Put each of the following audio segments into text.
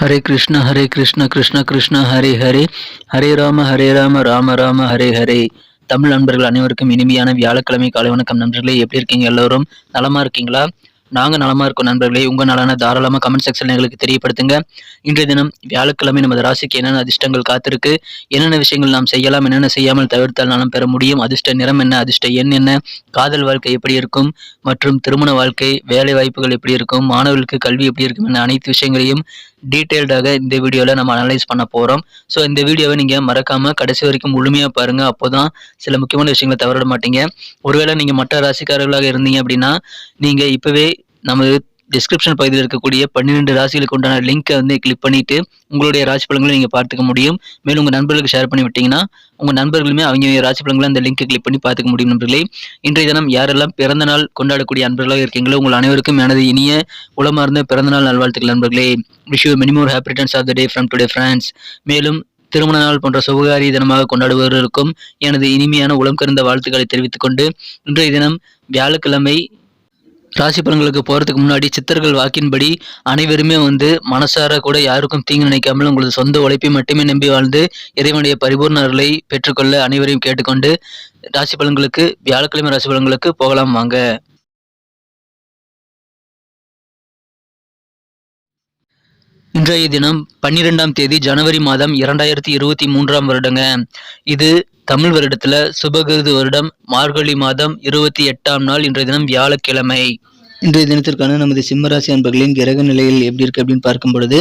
ஹரே கிருஷ்ண ஹரே கிருஷ்ண கிருஷ்ண கிருஷ்ண ஹரே ஹரே. ஹரே ராம ஹரே ராம ராம ராம ஹரே ஹரே. தமிழ் நண்பர்கள் அனைவருக்கும் இனிமையான வியாழக்கிழமை காலை வணக்கம் நண்பர்களே. எப்படி இருக்கீங்க எல்லோரும்? நலமா இருக்கீங்களா? நாங்கள் நலமா இருக்கோம் நண்பர்களே. உங்க நலான தாராளமாக கமெண்ட் செக்ஷன் எங்களுக்கு தெரியப்படுத்துங்க. இன்றைய தினம் வியாழக்கிழமை நமது ராசிக்கு என்னென்ன அதிர்ஷ்டங்கள் காத்திருக்கு? என்னென்ன விஷயங்கள் நாம் செய்யலாம்? என்னென்ன செய்யாமல் தவிர்த்தால் நலம் பெற முடியும்? அதிர்ஷ்ட நிறம் என்ன? அதிர்ஷ்ட எண் என்ன? காதல் வாழ்க்கை எப்படி இருக்கும்? மற்றும் திருமண வாழ்க்கை வேலை வாய்ப்புகள் எப்படி இருக்கும்? மாணவர்களுக்கு கல்வி எப்படி இருக்கும்? என அனைத்து விஷயங்களையும் டீட்டெயில்டாக இந்த வீடியோவில் நம்ம அனலைஸ் பண்ண போகிறோம் ஸோ இந்த வீடியோவை நீங்கள் மறக்காமல் கடைசி வரைக்கும் முழுமையாக பாருங்கள் அப்போ தான் சில முக்கியமான விஷயங்களை தவறிட மாட்டீங்க. ஒருவேளை நீங்கள் மற்ற ராசிக்காரர்களாக இருந்தீங்க அப்படின்னா நீங்கள் இப்போவே நமது டிஸ்கிரிப்ஷன் பகுதியில் இருக்கக்கூடிய பன்னிரெண்டு ராசிகளுக்கு உண்டான லிங்கை வந்து கிளிக் பண்ணிட்டு உங்களுடைய ராசி பலன்களை நீங்கள் பார்த்துக்க முடியும். மேலும் உங்கள் நண்பர்களுக்கு ஷேர் பண்ணி விட்டீங்கன்னா உங்கள் நண்பர்களுமே அவங்க ராசி பலன்களை அந்த லிங்கை கிளிக் பண்ணி பார்த்துக்க முடியும் நண்பர்களே. இன்றைய தினம் யாரெல்லாம் பிறந்த நாள் கொண்டாடக்கூடிய அன்பர்களாக இருக்கீங்களோ உங்கள் அனைவருக்கும் எனது இனிய உளமார்ந்த பிறந்தநாள் நல்வாழ்த்துக்கள் நண்பர்களே. Wish you many happy returns of the day from today friends மேலும் திருமண நாள் போன்ற சுபகாரிய தினமாக கொண்டாடுபவர்களுக்கும் எனது இனிமையான உளம் கருந்த வாழ்த்துக்களை தெரிவித்துக் கொண்டு இன்றைய தினம் வியாழக்கிழமை ராசி பலன்களுக்கு போகிறதுக்கு முன்னாடி சித்தர்கள் வாக்கின்படி அனைவருமே வந்து மனசார கூட யாருக்கும் தீங்கு நினைக்காமல் உங்களது சொந்த உழைப்பை மட்டுமே நம்பி வாழ்ந்து இறைவனுடைய பரிபூர்ணர்களை பெற்றுக்கொள்ள அனைவரையும் கேட்டுக்கொண்டு ராசி பலன்களுக்கு வியாழக்கிழமை ராசி பலன்களுக்கு போகலாம் வாங்க. இன்றைய தினம் பன்னிரெண்டாம் தேதி ஜனவரி மாதம் இரண்டாயிரத்தி இருபத்தி மூன்றாம் வருடங்க. இது தமிழ் வருடத்துல சுபகிருது வருடம் மார்கழி மாதம் இருபத்தி எட்டாம் நாள் இன்றைய தினம் வியாழக்கிழமை. இன்றைய தினத்திற்கான நமது சிம்மராசி அன்பர்களின் கிரக நிலையில் எப்படி இருக்கு அப்படின்னு பார்க்கும் பொழுது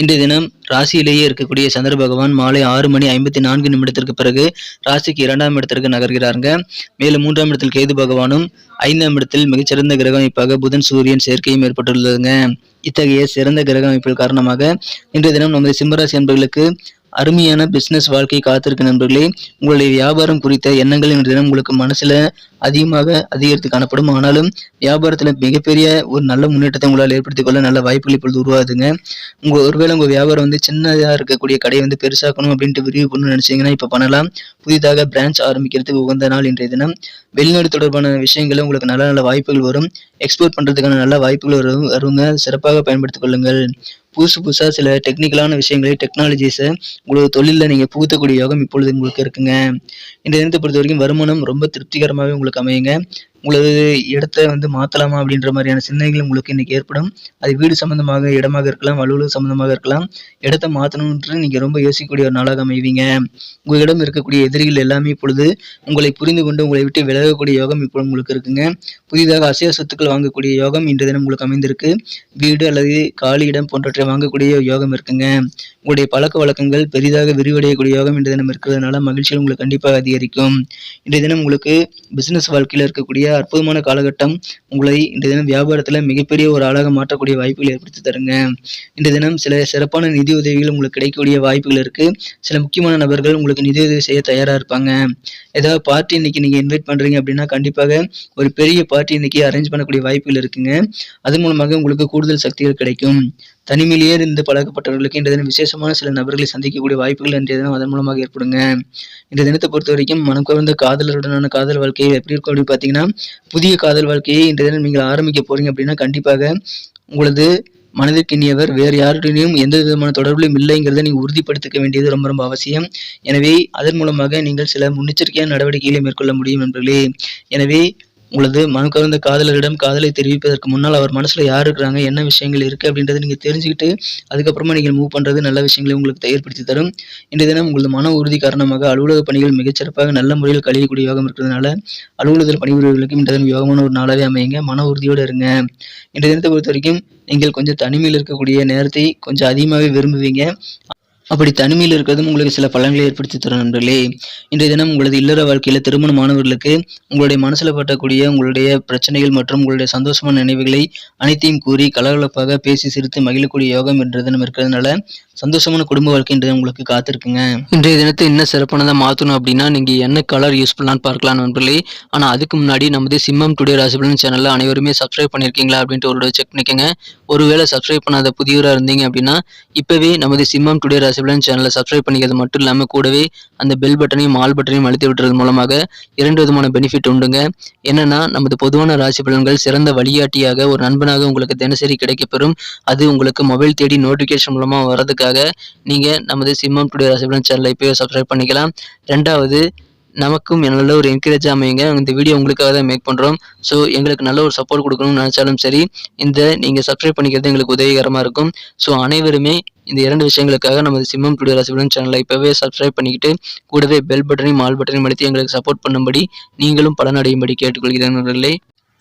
இன்றைய தினம் ராசியிலேயே இருக்கக்கூடிய சந்திர பகவான் மாலை ஆறு மணி ஐம்பத்தி நான்கு நிமிடத்திற்கு பிறகு ராசிக்கு இரண்டாம் இடத்திற்கு நகர்கிறாருங்க. மேலும் மூன்றாம் இடத்தில் கேது பகவானும் ஐந்தாம் இடத்தில் மிகச்சிறந்த கிரக அமைப்பாக புதன் சூரியன் சேர்க்கையும் ஏற்பட்டுள்ளதுங்க. இத்தகைய சிறந்த கிரக அமைப்புகள் காரணமாக இன்றைய தினம் நமது சிம்மராசி அன்பர்களுக்கு அருமையான பிஸ்னஸ் வாழ்க்கை காத்திருக்கு நண்பர்களே உங்களுடைய வியாபாரம் குறித்த எண்ணங்கள் இன்றைய தினம் உங்களுக்கு மனசுல அதிகமாக அதிகரித்து காணப்படும். ஆனாலும் வியாபாரத்துல மிகப்பெரிய ஒரு நல்ல முன்னேற்றத்தை உங்களால் ஏற்படுத்திக் கொள்ள நல்ல வாய்ப்புகள் இப்பொழுது உருவாகுதுங்க. உங்க ஒருவேளை உங்க வியாபாரம் வந்து சின்னதாக இருக்கக்கூடிய கடையை வந்து பெருசாக்கணும் அப்படின்ட்டு விரிவு பண்ணணும்னு நினைச்சீங்கன்னா இப்ப பண்ணலாம். புதிதாக பிரான்ச் ஆரம்பிக்கிறதுக்கு உகந்த நாள் இன்றைய தினம். வெளிநாடு தொடர்பான விஷயங்களும் உங்களுக்கு நல்ல நல்ல வாய்ப்புகள் வரும். எக்ஸ்போர்ட் பண்றதுக்கான நல்ல வாய்ப்புகள் வரும் வருங்க. சிறப்பாக பயன்படுத்திக் கொள்ளுங்கள். புதுசு புதுசாக சில டெக்னிக்கலான விஷயங்களை டெக்னாலஜிஸை உங்களோட தொழிலில் நீங்கள் புகுத்தக்கூடிய யோகம் இப்பொழுது உங்களுக்கு இருக்குங்க. இந்த தினத்தை பொறுத்த வரைக்கும் வருமானம் ரொம்ப திருப்திகரமாகவே உங்களுக்கு அமையுங்க. உங்களது இடத்த வந்து மாற்றலாமா அப்படின்ற மாதிரியான சிந்தனைகள் உங்களுக்கு இன்றைக்கி ஏற்படும். அது வீடு சம்மந்தமாக இடமாக இருக்கலாம் அலுவலகம் சம்மந்தமாக இருக்கலாம். இடத்த மாற்றணுன்ட்டு நீங்கள் ரொம்ப யோசிக்கக்கூடிய ஒரு நாளாக அமைவீங்க. உங்களிடம் இருக்கக்கூடிய எதிரிகள் எல்லாமே இப்பொழுது உங்களை புரிந்து கொண்டு உங்களை விட்டு விலகக்கூடிய யோகம் இப்போ உங்களுக்கு இருக்குங்க. புதிதாக அசைய சொத்துக்கள் வாங்கக்கூடிய யோகம் இன்று தினம் உங்களுக்கு அமைந்திருக்கு. வீடு அல்லது காலி இடம் போன்றவற்றை வாங்கக்கூடிய யோகம் இருக்குங்க. உங்களுடைய பழக்க வழக்கங்கள் பெரிதாக விரிவடையக்கூடிய யோகம் இன்று தினம் இருக்கிறதுனால மகிழ்ச்சிகள் உங்களுக்கு கண்டிப்பாக அதிகரிக்கும். இன்றைய தினம் உங்களுக்கு பிசினஸ் வாழ்க்கையில் இருக்கக்கூடிய அற்புதமான காலகட்டம். உங்களை இந்த தினம் வியாபாரத்தில் மிகப்பெரிய ஒரு ஆளாக மாற்றக்கூடிய வாய்ப்புகள் ஏற்படுத்தி தருங்க. இந்த தினம் சில சிறப்பான நிதி உதவிகள் உங்களுக்கு கிடைக்கக்கூடிய வாய்ப்புகள் இருக்கு. சில முக்கியமான நபர்கள் உங்களுக்கு நிதி உதவி செய்ய தயாராக இருப்பாங்க. ஏதாவது பார்ட்டி இன்னைக்கு நீங்கள் இன்வைட் பண்ணுறீங்க அப்படின்னா கண்டிப்பாக ஒரு பெரிய பார்ட்டி இன்னைக்கு அரேஞ்ச் பண்ணக்கூடிய வாய்ப்புகள் இருக்குங்க. அது மூலமாக உங்களுக்கு கூடுதல் சக்திகள் கிடைக்கும். தனிமையிலேயே இருந்து பழக்கப்பட்டவர்களுக்கு இன்றைய தினம் விசேஷமான சில நபர்களை சந்திக்கக்கூடிய வாய்ப்புகள் இன்றைய தினம் அதன் மூலமாக ஏற்படுங்க. இந்த தினத்தை பொறுத்த வரைக்கும் மனம் கவர்ந்த காதலருடனான காதல் வாழ்க்கையை எப்படி இருக்கும் அப்படின்னு பார்த்தீங்கன்னா புதிய காதல் வாழ்க்கையை இன்றைய தினம் நீங்கள் ஆரம்பிக்க போறீங்க அப்படின்னா கண்டிப்பாக உங்களது மனதிற்கு இனியவர் வேறு யாருடனையும் எந்த விதமான தொடர்பிலும் இல்லைங்கிறத நீங்கள் உறுதிப்படுத்திக்க வேண்டியது ரொம்ப ரொம்ப அவசியம். எனவே அதன் மூலமாக நீங்கள் சில முன்னெச்சரிக்கையான நடவடிக்கைகளை மேற்கொள்ள முடியும் நண்பர்களே. எனவே உங்களது மனம் காதலரிடம் காதலை தெரிவிப்பதற்கு முன்னால் அவர் மனசில் யார் இருக்கிறாங்க என்ன விஷயங்கள் இருக்கு அப்படின்றத நீங்க தெரிஞ்சுக்கிட்டு அதுக்கப்புறமா நீங்கள் மூவ் பண்றது நல்ல விஷயங்களை உங்களுக்கு ஏற்படுத்தி தரும். இன்றைய தினம் உங்களது மன உறுதி காரணமாக அலுவலக பணிகள் மிகச்சிறப்பாக நல்ல முறையில் கழியக்கூடிய யோகம் இருக்கிறதுனால அலுவலகத்தில் பணிபுரியவர்களுக்கு இன்றைய தினம் யோகமான ஒரு நாளாவே அமையுங்க. மன உறுதியோடு இருங்க. இன்றைய தினத்தை பொறுத்த வரைக்கும் நீங்கள் கொஞ்சம் தனிமையில் இருக்கக்கூடிய நேரத்தை கொஞ்சம் அதிகமாகவே விரும்புவீங்க. அப்படி தனிமையில் இருக்கிறதும் உங்களுக்கு சில பலன்களை ஏற்படுத்தி தரும் நண்பர்களே. இன்றைய தினம் உங்களது இல்லற வாழ்க்கையில் திருமணமானவர்களுக்கு உங்களுடைய மனசில் பட்டக்கூடிய உங்களுடைய பிரச்சனைகள் மற்றும் உங்களுடைய சந்தோஷமான நினைவுகளை அனைத்தையும் கூறி கலகலப்பாக பேசி சிரித்து மகிழக்கூடிய யோகம் என்ற தினம் இருக்கிறதுனால சந்தோஷமான குடும்ப வாழ்க்கை இன்றைய உங்களுக்கு காத்திருக்குங்க. இன்றைய தினத்தை என்ன சிறப்பானதாக மாற்றணும் அப்படின்னா நீங்கள் என்ன கலர் யூஸ் பண்ணலான்னு பார்க்கலாம் நண்பர்களே. ஆனால் அதுக்கு முன்னாடி நமது சிம்மம் டுடே ராசிபலன் சேனலில் அனைவருமே சப்ஸ்கிரைப் பண்ணியிருக்கீங்களா அப்படின்ட்டு ஒரு செக் பண்ணிக்கோங்க. ஒருவேளை சப்ஸ்கிரைப் பண்ணாத புதியவராக இருந்தீங்க அப்படின்னா இப்போவே நமது சிம்மம் டுடே ராசி ராசிபலன் சேனலை சப்ஸ்கிரைப் பண்ணிக்கிறது மட்டும் இல்லாமல் கூடவே அந்த பெல் பட்டனையும் ஆல் பட்டனையும் அழுத்தி விட்டுறது மூலமாக இரண்டு விதமான பெனிஃபிட் உண்டுங்க. என்னன்னா நமது பொதுவான ராசி பலன்கள் சிறந்த வழிகாட்டியாக ஒரு நண்பனாக உங்களுக்கு தினசரி கிடைக்கப்பெறும். அது உங்களுக்கு மொபைல் தேடி நோட்டிஃபிகேஷன் மூலமாக வர்றதுக்காக நீங்கள் நமது சிம்மம் டுடே ராசிபலன் சேனலை இப்போ சப்ஸ்கிரைப் பண்ணிக்கலாம். ரெண்டாவது நமக்கும் நல்ல ஒரு என்கரேஜ் அமையுங்க. இந்த வீடியோ உங்களுக்காக தான் மேக் பண்ணுறோம் ஸோ எங்களுக்கு நல்ல ஒரு சப்போர்ட் கொடுக்கணும்னு நினச்சாலும் சரி இந்த நீங்கள் சப்ஸ்கிரைப் பண்ணிக்கிறது எங்களுக்கு உதவிகரமாக இருக்கும். ஸோ அனைவருமே இந்த இரண்டு விஷயங்களுக்காக நமது சிம்மம் டுடே ராசிபலன் சேனலை இப்போவே சப்ஸ்கிரைப் பண்ணிக்கிட்டு கூடவே பெல் பட்டனையும் ஆல் பட்டனையும் அழுத்தி எங்களுக்கு சப்போர்ட் பண்ணும்படி நீங்களும் பலனடையும்படி கேட்டுக்கொள்கிறேன் நண்பர்களே.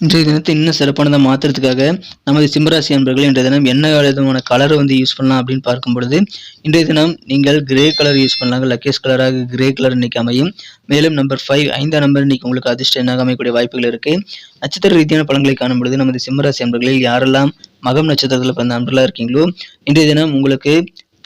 இன்றைய தினத்தை இன்னும் சிறப்பானதாக மாற்றுறதுக்காக நமது சிம்மராசி அன்பர்கள் இன்றைய தினம் என்ன விதமான கலரை வந்து யூஸ் பண்ணலாம் அப்படின்னு பார்க்கும் பொழுது இன்றைய தினம் நீங்கள் கிரே கலர் யூஸ் பண்ணலாங்க. லக்கேஸ் கலராக கிரே கலர் இன்னைக்கு அமையும். மேலும் நம்பர் ஃபைவ் ஐந்தாம் நம்பர் இன்னைக்கு உங்களுக்கு அதிர்ஷ்ட என்னாக அமையக்கூடிய வாய்ப்புகள் இருக்குது நட்சத்திர ரீதியான பலன்களை காணும் பொழுது நமது சிம்மராசி அன்பர்களில் யாரெல்லாம் மகம் நட்சத்திரத்தில் பிறந்த அன்பர்களாக இருக்கீங்களோ இன்றைய தினம் உங்களுக்கு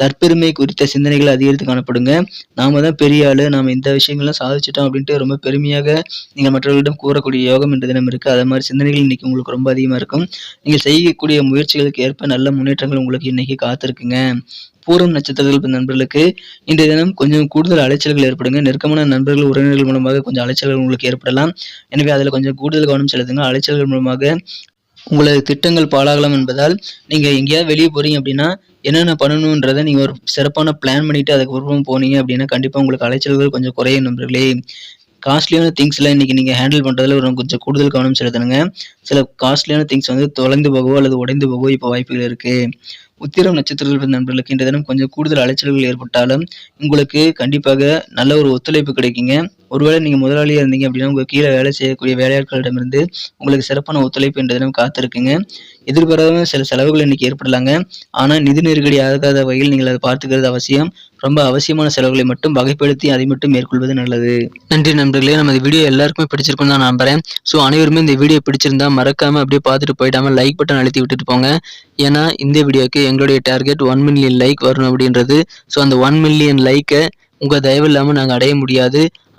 தற்பெருமை குறித்த சிந்தனைகள் அதிகரித்து காணப்படுங்க. நாம தான் பெரிய ஆளு நாம இந்த விஷயங்கள்லாம் சாதிச்சிட்டோம் அப்படின்ட்டு ரொம்ப பெருமையாக நீங்கள் மற்றவர்களிடம் கூறக்கூடிய யோகம் என்ற தினம் இருக்கு. அதை மாதிரி சிந்தனைகள் இன்னைக்கு உங்களுக்கு ரொம்ப அதிகமாக இருக்கும். நீங்கள் செய்யக்கூடிய முயற்சிகளுக்கு ஏற்ப நல்ல முன்னேற்றங்கள் உங்களுக்கு இன்னைக்கு காத்திருக்குங்க. பூரம் நட்சத்திரத்தில் பிறந்த நண்பர்களுக்கு இன்றைய தினம் கொஞ்சம் கூடுதல் அலைச்சல்கள் ஏற்படுங்க. நெருக்கமான நண்பர்கள் உறவினர்கள் மூலமாக கொஞ்சம் அலைச்சல்கள் உங்களுக்கு ஏற்படலாம். எனவே அதில் கொஞ்சம் கூடுதல் கவனம் செலுத்துங்க. அலைச்சல்கள் மூலமாக உங்களது திட்டங்கள் பாழாகலாம் என்பதால் நீங்கள் எங்கேயாவது வெளியே போகிறீங்க அப்படின்னா என்னென்ன பண்ணணுன்றதை நீங்கள் ஒரு சிறப்பான பிளான் பண்ணிட்டு அதுக்கப்புறம் போனீங்க அப்படின்னா கண்டிப்பாக உங்களுக்கு அலைச்சல்கள் கொஞ்சம் குறையும் நண்பர்களே. காஸ்ட்லியான திங்ஸ்லாம் இன்றைக்கி நீங்கள் ஹேண்டில் பண்ணுறதுல ஒரு கொஞ்சம் கூடுதல் கவனம் செலுத்தணுங்க. சில காஸ்ட்லியான திங்ஸ் வந்து தொலைந்து போகவோ அல்லது உடைந்து போகவோ இப்போ வாய்ப்புகள் இருக்குது உத்திரம் நட்சத்திரத்தில் பிறந்த நண்பர்களுக்கு இன்றைய தினம் கொஞ்சம் கூடுதல் அலைச்சல்கள் ஏற்பட்டாலும் உங்களுக்கு கண்டிப்பாக நல்ல ஒரு ஒத்துழைப்பு கிடைக்குங்க. ஒருவேளை நீங்கள் முதலாளியாக இருந்தீங்க அப்படின்னா உங்கள் கீழே வேலை செய்யக்கூடிய வேலையாட்களிடமிருந்து உங்களுக்கு சிறப்பான ஒத்துழைப்பு என்ற தினம் காத்திருக்குங்க. எதிர்பாராத சில செலவுகள் இன்னைக்கு ஏற்படலாங்க. ஆனால் நிதி நெருக்கடி ஆகாத வகையில் நீங்கள் அதை பார்த்துக்கிறது அவசியம். ரொம்ப அவசியமான செலவுகளை மட்டும் வகைப்படுத்தி அதை மட்டும் மேற்கொள்வது நல்லது. நன்றி நண்பர்களே நம்ம இந்த வீடியோ எல்லாருக்குமே பிடிச்சிருக்கும் தான் நம்புறேன். ஸோ அனைவருமே இந்த வீடியோ பிடிச்சிருந்தா மறக்காம அப்படியே பார்த்துட்டு போயிடாம லைக் பட்டன் அழுத்தி விட்டுட்டு போங்க. ஏன்னா இந்த வீடியோக்கு எங்களுடைய டார்கெட் ஒன் மில்லியன் லைக் வரணும் அப்படின்றது. ஸோ அந்த ஒன் மில்லியன் லைக்கை உங்கள் தயவு இல்லாமல் நாங்கள் அடைய முடியாது.